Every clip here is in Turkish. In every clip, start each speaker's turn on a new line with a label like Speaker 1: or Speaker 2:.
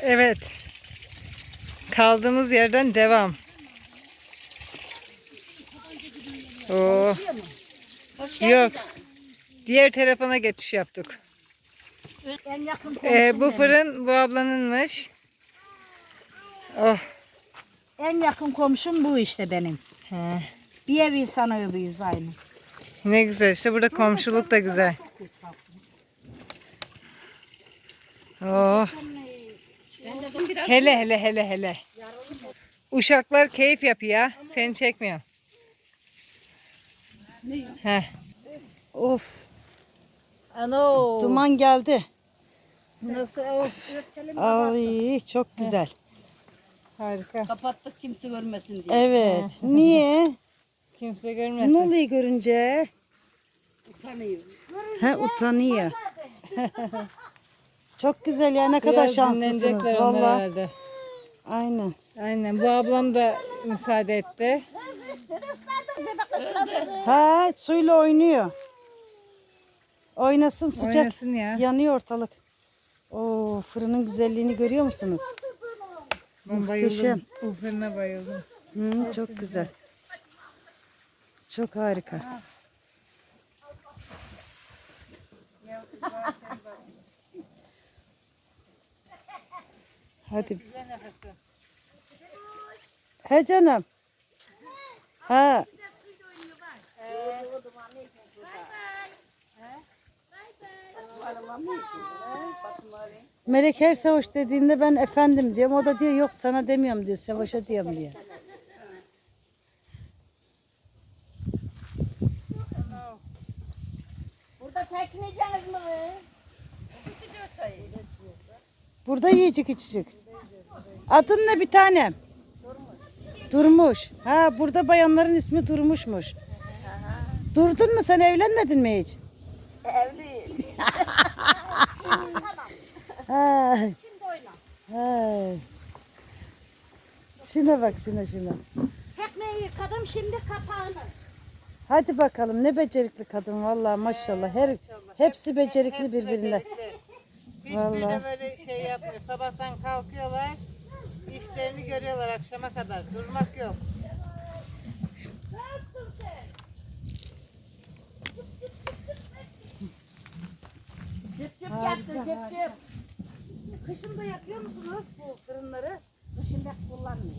Speaker 1: Evet. Kaldığımız yerden devam. Oo. Yok. Diğer telefona geçiş yaptık.
Speaker 2: En yakın
Speaker 1: Ee, bu fırın bu ablanınmış. Oh.
Speaker 2: En yakın komşum bu işte benim.
Speaker 1: He.
Speaker 2: Bir evi sana öbüyüz aynı.
Speaker 1: Ne güzel işte burada komşuluk da güzel. Oh. Hele hele hele hele. Uşaklar keyif yapıyor. Seni çekmiyor. Heh.
Speaker 2: Of
Speaker 1: Ano.
Speaker 2: duman geldi.
Speaker 1: Nasıl? Of.
Speaker 2: Ay çok güzel.
Speaker 1: Harika.
Speaker 3: Kapattık kimse görmesin diye.
Speaker 2: Evet. Niye?
Speaker 1: Kimse
Speaker 2: Ne
Speaker 1: görmesin.
Speaker 2: oluyor görünce?
Speaker 3: Utanıyor.
Speaker 2: He utanıyor. çok güzel ya ne kadar
Speaker 1: Biraz
Speaker 2: şanslısınız
Speaker 1: dinlenecekler onlar
Speaker 2: valla.
Speaker 1: herhalde.
Speaker 2: Aynen.
Speaker 1: Aynen. Bu ablam da müsaade etti.
Speaker 2: Ha suyla oynuyor. Oynasın sıcak.
Speaker 1: Oynasın ya.
Speaker 2: Yanıyor ortalık. Oo fırının güzelliğini görüyor musunuz?
Speaker 1: Ben bayıldım.
Speaker 2: Muhteşem.
Speaker 1: Bu fırına bayıldım.
Speaker 2: Hı, çok güzel. Çok harika. Hadi. He canım. Ha. Melek her savaş dediğinde ben efendim diyorum. O da diyor yok sana demiyorum diyor. Savaşa diyorum diyor.
Speaker 3: Burada çay içmeyeceğiniz mi?
Speaker 2: Burada yiyecek içecek. Adın ne bir tanem? Durmuş. Ha burada bayanların ismi Durmuşmuş. Durdun mu sen evlenmedin mi hiç?
Speaker 3: Evli.
Speaker 2: Ha. Ha. Şuna bak şuna şuna.
Speaker 3: Tekneyi yıkadım şimdi kapağını.
Speaker 2: Hadi bakalım ne becerikli kadın vallahi maşallah. Her hepsi becerikli birbirinde.
Speaker 1: Hiçbiri
Speaker 2: Vallahi.
Speaker 1: de böyle şey yapmıyor. Sabahtan kalkıyorlar. işlerini görüyorlar akşama kadar. Durmak yok.
Speaker 3: Cıp cıp yaptı cıp cıp.
Speaker 2: Kışın da yakıyor musunuz bu fırınları?
Speaker 3: Kışın pek kullanmıyor.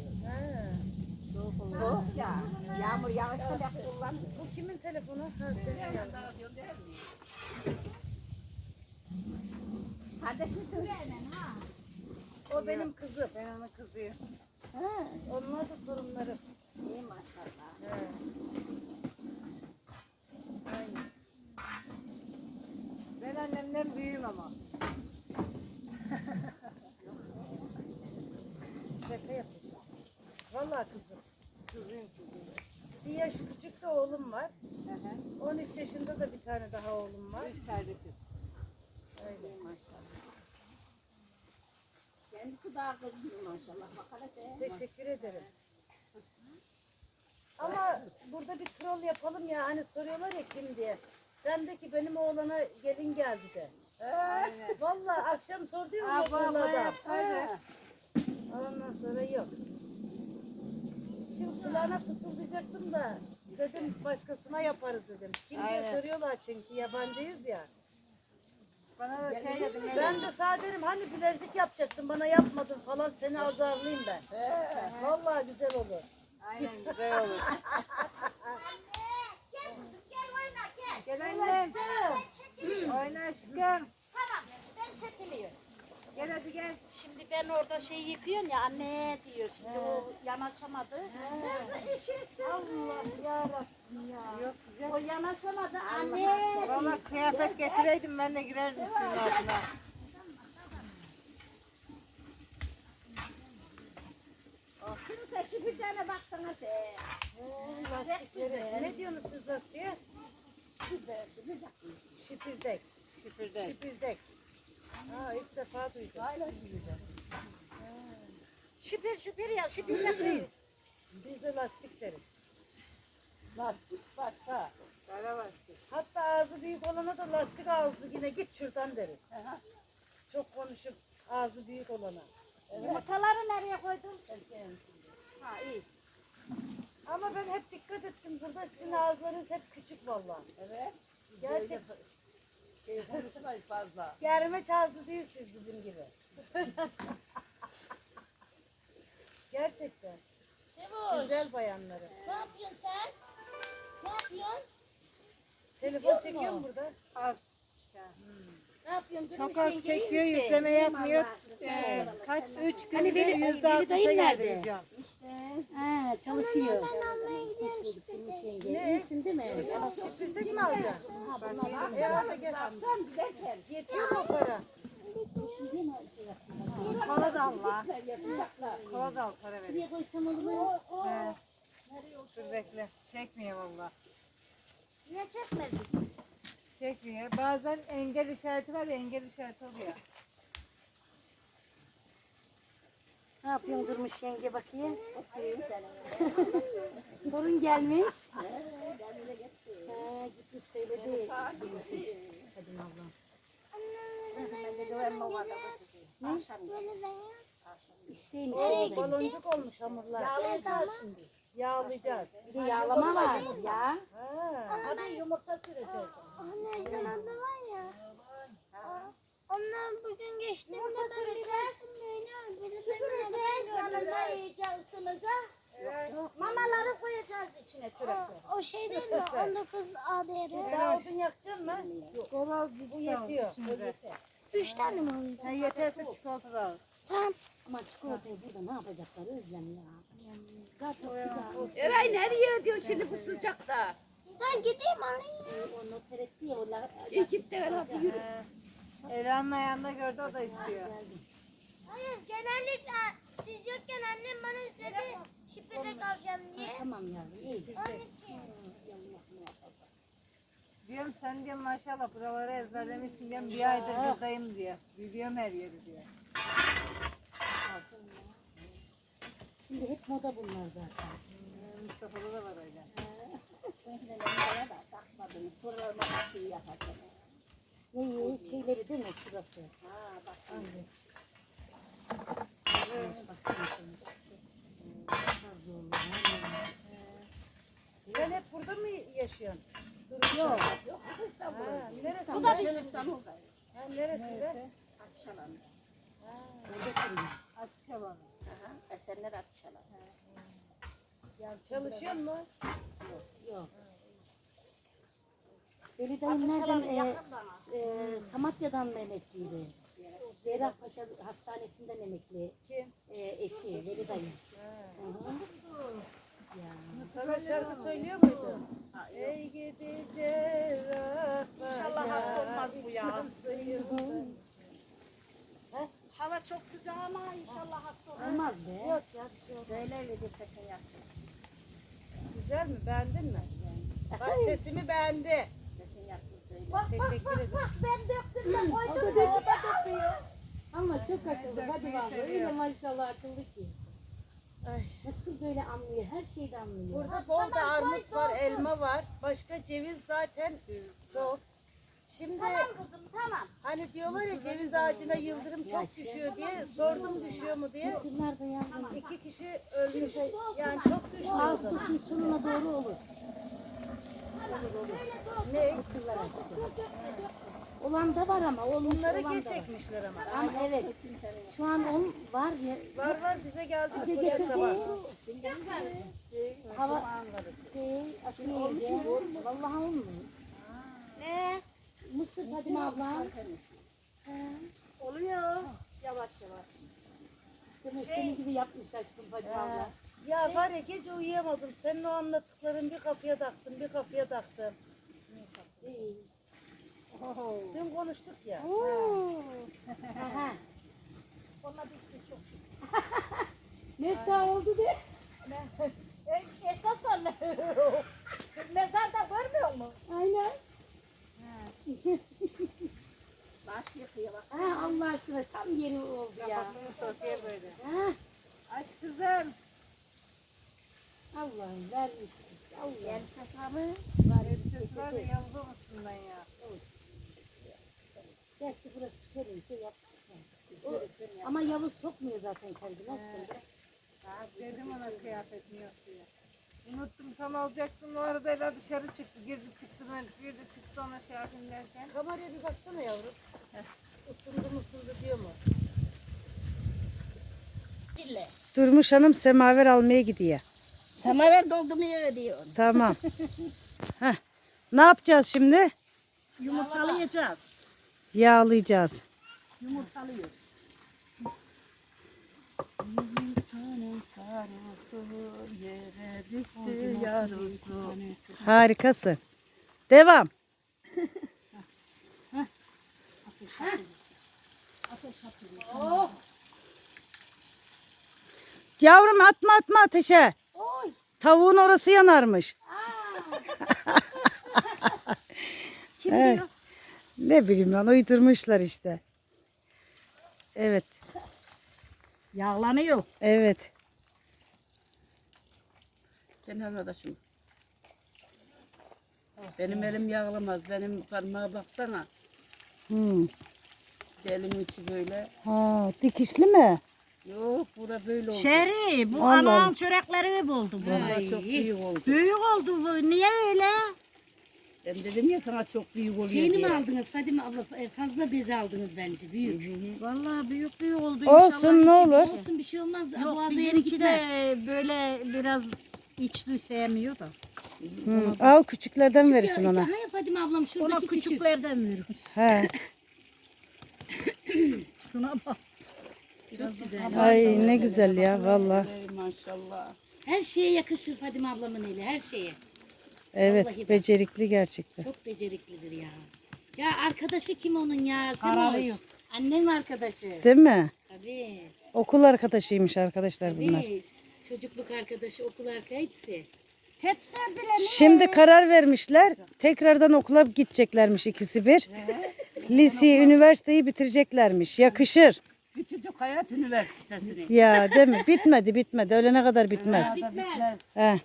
Speaker 3: Soğuk ya. Yağmur yağışta pek kullanmıyor.
Speaker 2: Bu kimin telefonu? Ha senin.
Speaker 3: Kardeş misin?
Speaker 2: O benim kızım. Ben onun kızıyım.
Speaker 3: Ha,
Speaker 2: Onlar da torunlarım.
Speaker 3: iyi maşallah.
Speaker 1: Ben annemden büyüğüm ama.
Speaker 2: Şaka yapıyorsun. Vallahi kızım. Kızım kızım. Bir yaş küçük de oğlum var. 13 yaşında da bir tane daha oğlum var.
Speaker 1: Üç kardeşiz.
Speaker 3: Maşallah. Kendisi daha kızgın maşallah. Bak hele sen.
Speaker 2: Teşekkür ederim. Ama burada bir troll yapalım ya hani soruyorlar ya kim diye. Sen de ki benim oğlana gelin geldi de. Vallahi akşam sordu ya oğlana
Speaker 3: Ha.
Speaker 2: Ondan sonra yok. Şimdi kulağına fısıldayacaktım da dedim başkasına yaparız dedim. Kim diye
Speaker 1: Aynen.
Speaker 2: soruyorlar çünkü yabancıyız ya.
Speaker 1: Bana da şey dedim.
Speaker 2: Ben de sana dedim hani bilezik yapacaktın bana yapmadın falan seni azarlayayım ben. Vallahi güzel olur.
Speaker 1: Aynen güzel olur. Gel annem. Oyna aşkım.
Speaker 3: Ben çekiliyorum.
Speaker 1: Gel hadi gel.
Speaker 3: Şimdi ben orada şey yıkıyorum ya anne diyor. Şimdi o yanaşamadı. Allah yarabbim ya.
Speaker 1: Yok güzel.
Speaker 3: O yanaşamadı anne.
Speaker 1: Valla kıyafet getireydim ben de girerdim suyun altına.
Speaker 3: Şimdi sen şu bir tane baksana sen. Güzel.
Speaker 2: Ne diyorsunuz siz lastiğe?
Speaker 3: Dakika.
Speaker 2: Şipirdek.
Speaker 1: Şifirde.
Speaker 2: Şipirdek. Ha ilk defa duydum.
Speaker 3: Şipir şipir ya şipir yapıyor.
Speaker 2: Biz de lastik deriz.
Speaker 3: Lastik başka.
Speaker 1: Kara bastı.
Speaker 2: Hatta ağzı büyük olana da lastik ağzı yine git şuradan deriz. Çok konuşup Ağzı büyük olana.
Speaker 3: Yumurtaları nereye koydun? Ha iyi.
Speaker 2: Ama ben hep dikkat ettim. Burada sizin ağızlarınız hep küçük vallahi. Evet. Gerçek.
Speaker 1: Şey konuşmayız fazla.
Speaker 2: Germe ağzı değilsiniz bizim gibi. Gerçekten.
Speaker 4: Sevoş.
Speaker 2: Güzel bayanları.
Speaker 4: Ne yapıyorsun sen? Ne yapıyorsun?
Speaker 2: Telefon çekiyor mu burada?
Speaker 1: Az.
Speaker 4: Ne yapıyorsun?
Speaker 1: Çok
Speaker 4: Gülüş
Speaker 1: az
Speaker 4: iyi
Speaker 1: çekiyor,
Speaker 4: misin?
Speaker 1: yükleme yapmıyor. Ee, kaç, üç günde
Speaker 4: Hani beni-
Speaker 1: yüzde
Speaker 4: beni
Speaker 1: altmışa
Speaker 4: dayın
Speaker 1: geldi
Speaker 4: nerede?
Speaker 1: video.
Speaker 4: Ha, çalışıyor. Hoş bulduk Gülüş yenge.
Speaker 2: Ne?
Speaker 4: İyisin değil mi?
Speaker 2: Şifretek mi alacaksın?
Speaker 4: Ha, bunlar
Speaker 2: E hadi gel. Yetiyor mu o para?
Speaker 4: Mi şey?
Speaker 1: Kola da Allah. Kola da al para verin.
Speaker 4: Buraya koysam olur mu?
Speaker 1: He. Dur bekle. Çekmiyor valla.
Speaker 3: Niye çekmedin?
Speaker 1: Çekmiyor. Bazen engel işareti var ya engel işareti oluyor.
Speaker 4: Ne yapıyorsun Durmuş yenge bakayım? Torun gelmiş. Ha, gitmiş söyledi. Hadi ablam. İşteymiş yenge.
Speaker 2: Baloncuk olmuş hamurlar. Yağlayacağız şimdi. Yağlayacağız.
Speaker 4: Bir de yağlama var ya.
Speaker 2: Ha.
Speaker 3: Hadi yumurta süreceğiz.
Speaker 5: Anne yanında var ya. Onlar bugün geçtiğimde ben biraz böyle böyle
Speaker 3: Süreceğiz yanında iyice ısınınca. Mamaları koyacağız içine sürekli.
Speaker 5: o, o şey değil mi? 19 ADR.
Speaker 2: Daha odun yakacaksın mı?
Speaker 1: Kola
Speaker 2: Bu yetiyor.
Speaker 1: Şimdi.
Speaker 2: yeter.
Speaker 5: Üç tane mi oldu?
Speaker 1: Yeterse çikolata da al.
Speaker 5: Tamam.
Speaker 4: Ama çikolatayı burada ne yapacaklar Özlem ya. Zaten sıcak.
Speaker 6: Eray nereye diyor şimdi bu sıcakta?
Speaker 5: Ben gideyim alayım.
Speaker 4: Onu teretti ya.
Speaker 6: İyi git de hadi yürü.
Speaker 1: Ela'nın ayağında gördü o da istiyor.
Speaker 5: Hayır genellikle siz yokken annem bana istedi şifrede kalacağım diye.
Speaker 4: Tamam yavrum iyi.
Speaker 5: Onun için.
Speaker 1: Diyorum sen diyorum maşallah buraları ezberlemişsin diyorum bir aydır buradayım diyor. Biliyorum her yeri diyor.
Speaker 4: Şimdi hep moda bunlar zaten.
Speaker 1: Ee, Mustafa'da da var öyle.
Speaker 4: Neyi? Şeyleri değil mi şurası? Ha bak şimdi. Baksana şimdi.
Speaker 2: Sen hep burada mı yaşıyorsun?
Speaker 4: Yok.
Speaker 2: Ha, neresi?
Speaker 3: Bu da bizim İstanbul'da.
Speaker 2: Ha, neresinde?
Speaker 1: Atış alanı.
Speaker 6: Esenler atışalar.
Speaker 2: Yani çalışıyor mu?
Speaker 4: Yok. Veli dayım nereden? E, e, Samatya'dan mı emekliydi? Cerrahpaşa Hastanesi'nden emekli.
Speaker 2: Kim?
Speaker 4: E, eşi Veli dayım. Hı hı. Ya.
Speaker 2: Sana şarkı söylüyor muydu? Ey gidi cerrah
Speaker 3: İnşallah hasta olmaz bu ya. Çok sıcak ama inşallah hasta olmaz.
Speaker 4: Olmaz be.
Speaker 2: Yok ya bir şey olmaz.
Speaker 6: Söyle öyle de sesini yap.
Speaker 2: Güzel mi? Beğendin mi? Bak sesimi beğendi.
Speaker 6: Sesini yaptın söyle.
Speaker 2: Teşekkür ederim.
Speaker 3: Ben döktüm de
Speaker 4: O
Speaker 3: koydum.
Speaker 4: da
Speaker 3: da
Speaker 4: döküyor.
Speaker 3: O da döküyor.
Speaker 4: Ama çok akıllı. Hadi vallahi. Öyle maşallah akıllı ki.
Speaker 2: Ay.
Speaker 4: Nasıl böyle anlıyor? Her şeyi anlıyor.
Speaker 2: Burada bol da armut var, elma var. Başka ceviz zaten çok. Şimdi
Speaker 3: Tamam kızım tamam.
Speaker 2: hani diyorlar ya ceviz ağacına yıldırım çok düşüyor diye sordum düşüyor mu diye.
Speaker 4: Da yavrum.
Speaker 2: İki kişi ölmüş. Yani çok düşmüyor.
Speaker 4: Ağustos'un sonuna doğru olur.
Speaker 2: Ne?
Speaker 4: Aşkı. Olan da var ama olmuş
Speaker 2: Bunları
Speaker 4: olan
Speaker 2: geç
Speaker 4: da var.
Speaker 2: ama.
Speaker 4: Ama evet. Şu an on var ya.
Speaker 2: Var var bize geldi
Speaker 4: Bize getirdi.
Speaker 2: sabah.
Speaker 4: Hava şey Asiye'de. Vallahi olmuş.
Speaker 5: Ne?
Speaker 4: Mısır Fadime abla.
Speaker 3: Oluyor. Yavaş yavaş.
Speaker 4: Demek senin gibi yapmış aşkım Fadime abla.
Speaker 2: Ya var ya gece uyuyamadım. Senin o anlattıkların bir kafaya taktım, bir kafaya taktım. Dün konuştuk ya.
Speaker 4: Aha.
Speaker 3: Ona bitti çok şükür.
Speaker 4: Mefta oldu de.
Speaker 3: E, esas o Mezarda görmüyor musun?
Speaker 4: Aynen.
Speaker 6: Baş yıkıyor bak.
Speaker 4: Ha Allah aşkına tam yeri oldu ya.
Speaker 1: Kapatlı Mustafa'ya böyle.
Speaker 4: Ha
Speaker 1: Aç kızım.
Speaker 4: Allah'ım vermiş. Allah.
Speaker 6: Elbisesi var mı?
Speaker 1: Ses var da yavrum üstünden ya.
Speaker 4: Gerçi burası serin şey ya. O- ama Yavuz sokmuyor zaten kendini aşkım.
Speaker 1: Dedim ona kıyafetim yok diye. Unuttum tam alacaktım o arada Ela dışarı çıktı. Girdi çıktı ben girdi çıktı ona şey yapayım derken.
Speaker 2: Kameraya bir baksana yavrum. Isındı mı ısındı diyor mu? Durmuş Hanım semaver almaya gidiyor.
Speaker 6: Semaver doldurmaya diyor.
Speaker 2: Tamam. Heh. Ne yapacağız şimdi?
Speaker 3: Yumurtalayacağız.
Speaker 2: Yağlayacağız.
Speaker 3: Yumurtalıyor.
Speaker 2: Harikasın. Devam. Yavrum atma atma ateşe. Tavuğun orası yanarmış.
Speaker 3: Kim
Speaker 2: Evet.
Speaker 3: diyor?
Speaker 2: Ne bileyim lan uydurmuşlar işte. Evet.
Speaker 3: Yağlanıyor.
Speaker 2: Evet.
Speaker 7: Kenan adaşım. Benim elim yağlamaz. Benim parmağa baksana.
Speaker 2: Hmm.
Speaker 7: Elimin içi böyle.
Speaker 2: Ha, dikişli mi?
Speaker 7: Yok bura böyle oldu.
Speaker 3: Şeri bu
Speaker 2: Allah Allah.
Speaker 3: çörekleri buldu bu.
Speaker 7: Vallahi çok büyük oldu.
Speaker 3: Büyük oldu bu. Niye öyle?
Speaker 7: Ben dedim ya sana çok büyük oluyor
Speaker 4: Şeyini mi
Speaker 7: diye.
Speaker 4: aldınız Fadime abla? E, Fazla beze aldınız bence. Büyük.
Speaker 3: Vallahi büyük büyük oldu.
Speaker 2: Olsun ne olur.
Speaker 4: Olsun bir şey olmaz.
Speaker 3: Yok
Speaker 4: Boğaza yeri
Speaker 3: bizimki
Speaker 4: gitmez.
Speaker 3: de böyle biraz içli sevmiyor da.
Speaker 2: Hmm. Al küçüklerden verirsin ona.
Speaker 4: Ha ya Fadime ablam
Speaker 3: Ona
Speaker 4: şuradaki küçük.
Speaker 3: küçüklerden veriyoruz.
Speaker 2: He.
Speaker 3: Şuna bak.
Speaker 4: Çok güzel.
Speaker 2: Ay ne güzel ya valla.
Speaker 7: Ey maşallah.
Speaker 4: Her şeye yakışır Fadime ablamın eli. Her şeye.
Speaker 2: Evet
Speaker 4: Vallahi bak.
Speaker 2: becerikli gerçekten.
Speaker 4: Çok beceriklidir ya. Ya arkadaşı kim onun ya? Sen
Speaker 3: Aralıyor.
Speaker 4: Annem arkadaşı.
Speaker 2: Değil mi?
Speaker 4: Tabii.
Speaker 2: Okul arkadaşıymış arkadaşlar bunlar.
Speaker 4: Tabii. Çocukluk arkadaşı, okul arkadaşı hepsi.
Speaker 3: Hep serdiler.
Speaker 2: Şimdi karar vermişler. Tekrardan okula gideceklermiş ikisi bir. Liseyi, üniversiteyi bitireceklermiş. Yakışır.
Speaker 7: Küçücük Hayat Üniversitesi'ni.
Speaker 2: Ya değil mi? Bitmedi bitmedi. Ölene kadar bitmez.
Speaker 4: Bitmez.
Speaker 2: He.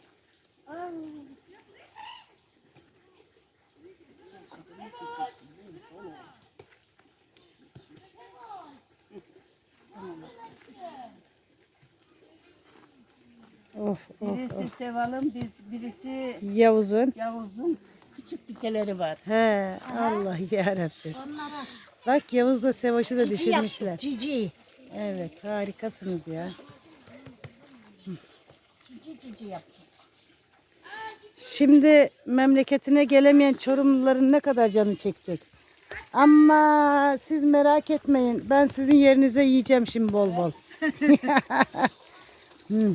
Speaker 2: Of of.
Speaker 7: Birisi Seval'ın, biz- birisi
Speaker 2: Yavuz'un.
Speaker 7: Yavuz'un küçük dikeleri var.
Speaker 2: He Allah yarabbim. Bak Yavuz'la Sevaş'ı da düşürmüşler.
Speaker 3: Cici.
Speaker 2: Evet harikasınız ya.
Speaker 3: Cici cici yaptı.
Speaker 2: Şimdi memleketine gelemeyen Çorumluların ne kadar canı çekecek. Ama siz merak etmeyin. Ben sizin yerinize yiyeceğim şimdi bol bol. Hmm,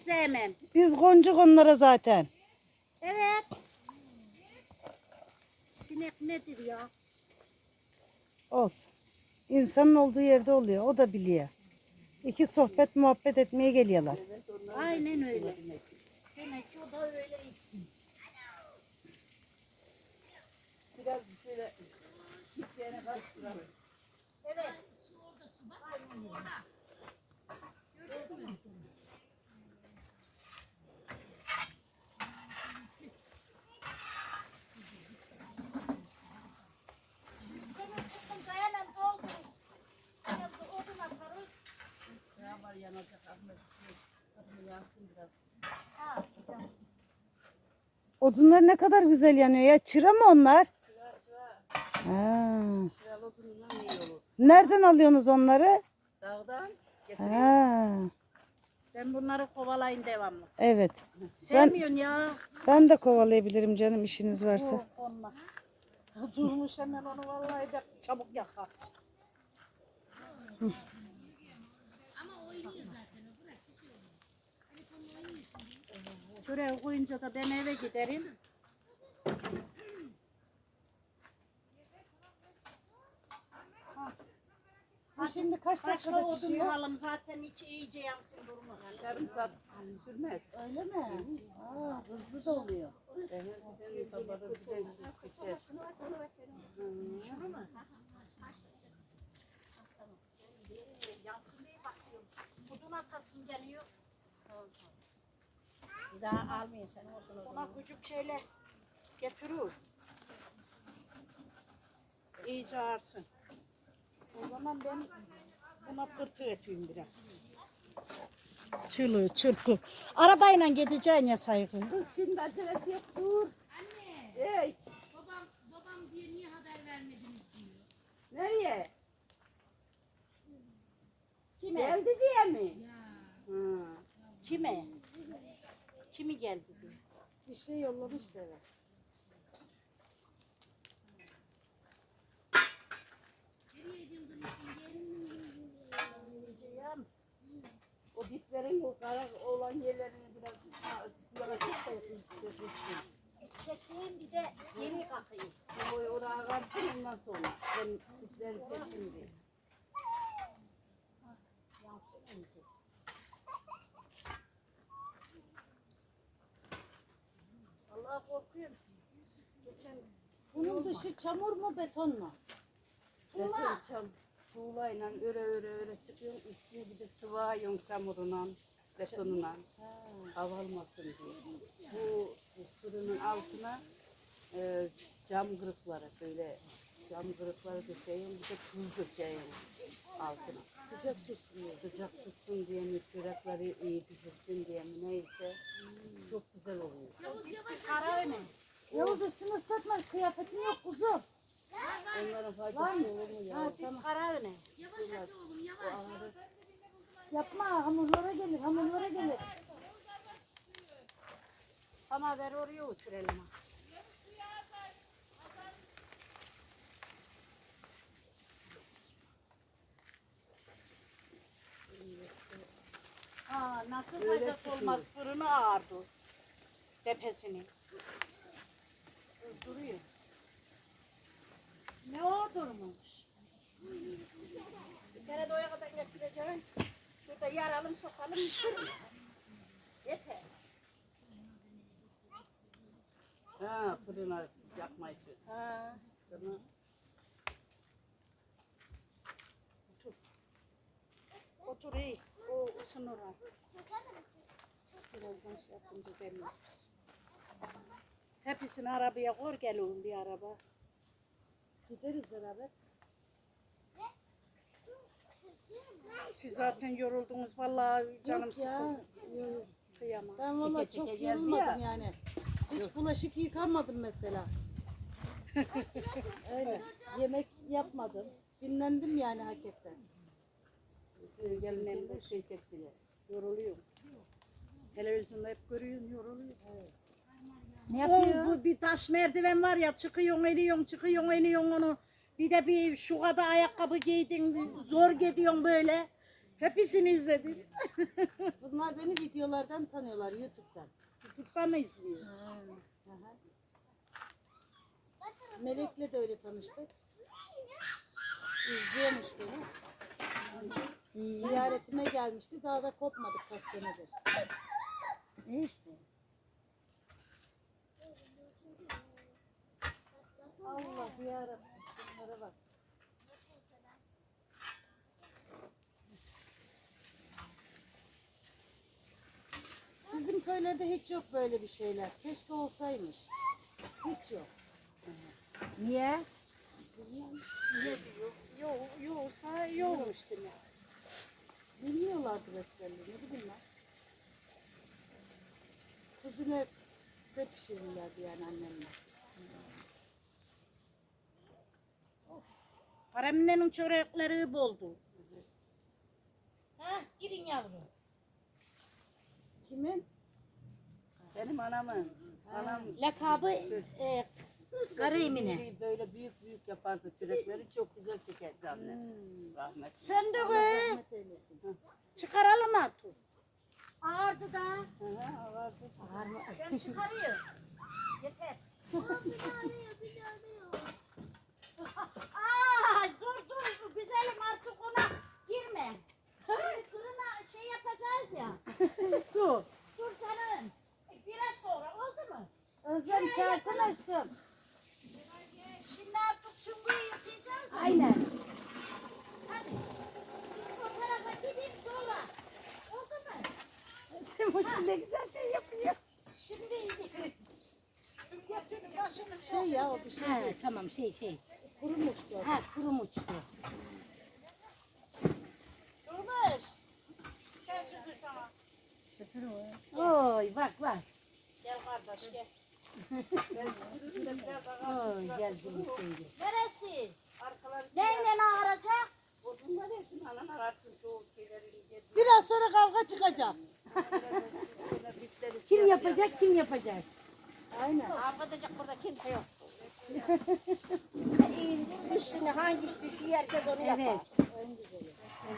Speaker 3: Hiç sevmem.
Speaker 2: Biz goncuk onlara zaten.
Speaker 3: Evet. Sinek nedir ya?
Speaker 2: Olsun. İnsanın olduğu yerde oluyor. O da biliyor. İki sohbet muhabbet etmeye geliyorlar.
Speaker 3: Aynen öyle. Demek ki o da öyle işte.
Speaker 2: Odunlar ne kadar güzel yanıyor ya. Çıra mı onlar? Ha. Nereden alıyorsunuz onları?
Speaker 7: Dağdan
Speaker 2: Ha.
Speaker 3: Ben bunları kovalayın devamlı.
Speaker 2: Evet.
Speaker 3: Sevmiyorsun ya.
Speaker 2: Ben de kovalayabilirim canım işiniz varsa.
Speaker 3: Onunla. Durmuş hemen onu vallahi de çabuk yakar. Şuraya koyunca da ben eve giderim. Ha.
Speaker 2: kaç
Speaker 3: Başka
Speaker 2: dakikada
Speaker 3: odun
Speaker 2: pişiyor?
Speaker 3: vuralım zaten içi iyice yansın durma.
Speaker 7: Yarım saat sürmez.
Speaker 2: Öyle mi? Aa, hızlı da oluyor.
Speaker 7: Senin tabağın bir de pişer.
Speaker 3: Yansın diye bakıyorum. Odun atasım geliyor.
Speaker 6: Bir daha almayın sen olsun o zaman.
Speaker 3: Ona küçük şeyler getirir. İyice ağırsın. O zaman ben buna pırtı eteyim biraz. Çılığı çırpı. Arabayla gideceksin ya saygı.
Speaker 7: Kız şimdi acelesi yok dur. Anne. Ey.
Speaker 4: Babam, babam diye niye haber vermediniz diyor.
Speaker 7: Nereye?
Speaker 3: Kime?
Speaker 7: Geldi diye mi? Hı.
Speaker 3: Kime? Kimi geldi diyor.
Speaker 2: Bir şey yollamış
Speaker 4: gelin.
Speaker 7: O diplerin o kara olan yerlerini biraz çok da yapın.
Speaker 3: Çekeyim bir de yeni kakayım.
Speaker 7: Oraya karsın ondan sonra. Ben dipleri çektim diye.
Speaker 2: Dışı çamur mu beton mu?
Speaker 7: Geçen çam tuğlayla öre öre öre çıkıyor. Üstüne bir de sıvayıyorsun çamuruna, betonuna. Hava almasın diye. Bu fırının altına e, cam kırıkları böyle cam kırıkları döşeyin bir de tuz döşeyin altına. Sıcak tutsun diye. Sıcak tutsun diye mi çörekleri iyi pişirsin diye mi neyse. Çok güzel oluyor.
Speaker 3: kara öne.
Speaker 2: Yavuz üstünü ıslatma kıyafetin yok kuzum.
Speaker 7: Onların faydası olur mu ya?
Speaker 2: Ha,
Speaker 3: Bir
Speaker 2: tamam.
Speaker 3: kara öne.
Speaker 4: Yavaş aç oğlum yavaş.
Speaker 2: Yapma hamurlara gelir hamurlara gelir.
Speaker 3: Sana ver oraya uçurelim. ha. Aa, nasıl faydası olmaz fırını ağırdı. Tepesini. Duruyor. Ne o durmuş? Bir kere de oraya kadar getireceğim. Şurada yaralım sokalım. Yeter.
Speaker 7: Ha fırına yakma için.
Speaker 3: Ha.
Speaker 7: Tamam.
Speaker 3: Otur iyi. O ısınır. Birazdan şey yapınca demir. Hepsini arabaya koy gelin bir araba.
Speaker 2: Gideriz beraber.
Speaker 3: Siz zaten yoruldunuz vallahi canım
Speaker 2: Yok ya.
Speaker 3: sıkıldı. Kıyamam.
Speaker 2: Ben valla
Speaker 7: Çeke
Speaker 2: çok
Speaker 7: geldi
Speaker 2: yorulmadım
Speaker 7: ya.
Speaker 2: yani. Hiç bulaşık yıkamadım mesela. Öyle. Yemek yapmadım. Dinlendim yani hakikaten.
Speaker 7: Gelin elinde şey çektiler.
Speaker 3: Yoruluyorum. Televizyonda hep görüyorum yoruluyorum.
Speaker 6: Ne
Speaker 3: O,
Speaker 6: yapıyor?
Speaker 3: bu bir taş merdiven var ya çıkıyorsun iniyorsun çıkıyorsun iniyorsun onu. Bir de bir şu kadar ayakkabı giydin zor gidiyorsun böyle. Hepsini izledim.
Speaker 2: Bunlar beni videolardan tanıyorlar YouTube'dan.
Speaker 3: YouTube'dan mı izliyorsun?
Speaker 2: Aha. Melek'le de öyle tanıştık. İzliyormuş beni. Ziyaretime gelmişti. Daha da kopmadık kaç senedir.
Speaker 6: İyi işte.
Speaker 2: Allah yarabbim. Şunlara bak. Bizim köylerde hiç yok böyle bir şeyler. Keşke olsaymış. Hiç yok.
Speaker 6: Niye?
Speaker 3: Ne diyor? Yok, yoksa yokmuş demek.
Speaker 2: Bilmiyorlardı besbelli. Ne bileyim ben. Kuzunu de pişirirlerdi yani annemle.
Speaker 3: Paramine'nin çörekleri boldu.
Speaker 4: Hah girin yavrum.
Speaker 2: Kimin?
Speaker 7: Benim anamın. Anam
Speaker 4: Lakabı e, Karı Emine.
Speaker 7: Böyle- büyük büyük yapardı çörekleri. Çok güzel çekerdi anne. Rahmetli.
Speaker 3: Sen de kız,
Speaker 2: Rahmet eylesin.
Speaker 3: çıkaralım artık.
Speaker 4: Ağırdı da.
Speaker 7: Hı hı, vardı.
Speaker 3: Ben çıkarıyorum. Yeter. Aa, dur dur güzelim artık ona girme. Şimdi fırına şey yapacağız ya.
Speaker 2: Su.
Speaker 3: Dur canım. E, Biraz sonra oldu mu?
Speaker 2: Özlem çağırsana aşkım.
Speaker 3: Şimdi artık süngüyü yıkayacağız.
Speaker 4: Aynen.
Speaker 3: Hadi. Şimdi o tarafa gideyim sonra. Oldu mu?
Speaker 4: Semoş ne güzel şey yapıyor.
Speaker 3: Şimdi Götünün başını
Speaker 2: Şey ya o bir şey.
Speaker 4: Ha, tamam şey şey.
Speaker 2: Kurumuştu.
Speaker 4: Ha kurumuştu.
Speaker 3: Durmuş. Gel sütü sana.
Speaker 4: Oy bak bak.
Speaker 3: Gel kardeş gel.
Speaker 4: Oy gel gülüm şimdi.
Speaker 3: Neresi?
Speaker 7: Arkaları
Speaker 3: Neyle ağaracak?
Speaker 7: Odunlar hepsini anan ararsın soğuk şeylerini.
Speaker 2: Biraz sonra kavga çıkacak.
Speaker 4: Kim yapacak kim yapacak?
Speaker 6: Afedecek burada kimse yok. Düştüğünü hangi iş düşüyor herkes onu yapar.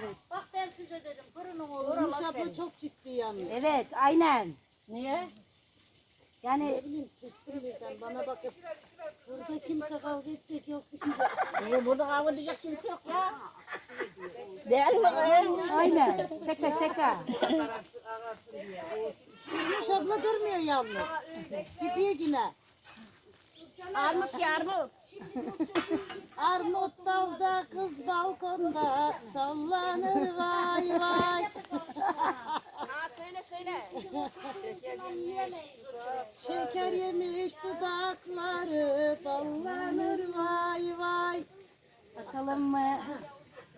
Speaker 4: Evet.
Speaker 3: Bak ben size dedim fırının olur
Speaker 2: abla
Speaker 3: seni.
Speaker 2: çok ciddi yanıyor.
Speaker 4: Evet aynen. Niye? Yani
Speaker 2: Ne bileyim tüstüm birden bana bakıp burada kimse kavga edecek yok deyince.
Speaker 6: İyi burada kavga edecek kimse yok ya. Değil mi
Speaker 4: aynen. Şaka şaka.
Speaker 2: Kurumuş abla durmuyor yalnız. Gidiyor yine.
Speaker 6: Armut ya armut.
Speaker 2: Armut dalda kız balkonda sallanır vay vay.
Speaker 6: Ha söyle söyle.
Speaker 2: Şeker yemiş dudakları ballanır vay vay.
Speaker 4: Bakalım mı?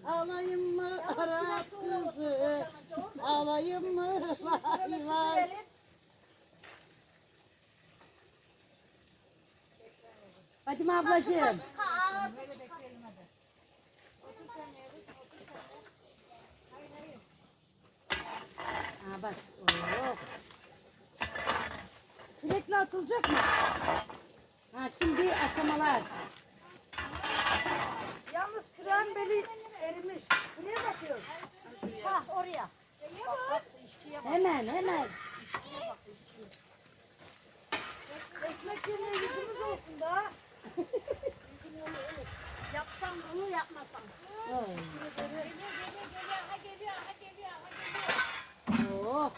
Speaker 2: Alayım mı Arap kızı? Alayım mı vay vay.
Speaker 4: Fatime ablacığım. Ha bak. Oo.
Speaker 2: Sürekli atılacak mı?
Speaker 4: Ha şimdi aşamalar.
Speaker 2: Yalnız küren beli erimiş. Buraya bakıyoruz.
Speaker 3: Ha oraya.
Speaker 4: Hemen hemen.
Speaker 2: Ekmek yemeye yüzümüz olsun da.
Speaker 3: Yapsam bunu yapmasam.
Speaker 4: Oy. Oh.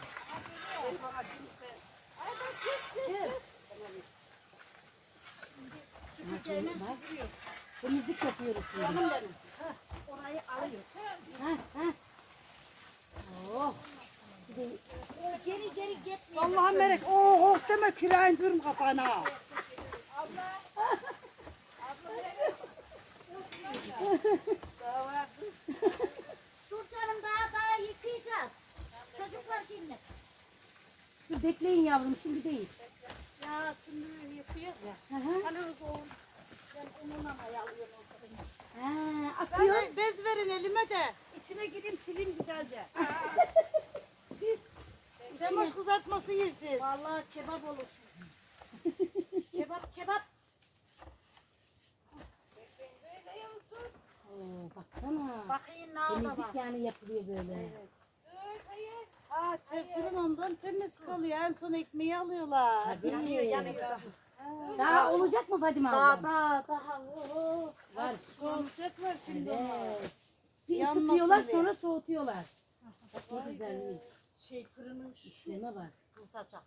Speaker 4: Bak. Temizlik yapıyoruz şimdi.
Speaker 3: Orayı alayım.
Speaker 4: Ha ha. Oh.
Speaker 3: Geri geri gitmeyin.
Speaker 2: Allah'ım melek. Oh oh deme küreğin durum kafana.
Speaker 3: Dur canım daha daha yıkayacağız. Çocuklar
Speaker 4: dur bekleyin yavrum şimdi değil.
Speaker 3: Ya şimdi yıkıyoruz ya.
Speaker 4: Hı hı.
Speaker 3: Hani o ben ununa mayalıyorum o kadını.
Speaker 4: Ha, atıyor.
Speaker 2: Bana bez verin elime de. İçine gireyim sileyim güzelce. Semoş kızartması yersiz.
Speaker 3: Vallahi kebap olursun. kebap kebap.
Speaker 4: Oo, baksana.
Speaker 3: Bakayım ne oldu
Speaker 4: Temizlik
Speaker 3: bak.
Speaker 4: yani yapılıyor böyle.
Speaker 2: Ha fırın ondan temiz kalıyor. En son ekmeği alıyorlar.
Speaker 4: Tabii.
Speaker 3: Yanıyor yanıyor.
Speaker 4: Daha olacak mı Fadime
Speaker 3: Daha
Speaker 4: ablam?
Speaker 3: daha daha. Oo.
Speaker 4: Var.
Speaker 2: Soğutacaklar şimdi onu.
Speaker 4: Evet. Bir
Speaker 2: Yanmasın
Speaker 4: ısıtıyorlar
Speaker 2: diye.
Speaker 4: sonra soğutuyorlar. Bak ne güzel
Speaker 3: Şey fırının
Speaker 4: işleme var.
Speaker 3: kızacak.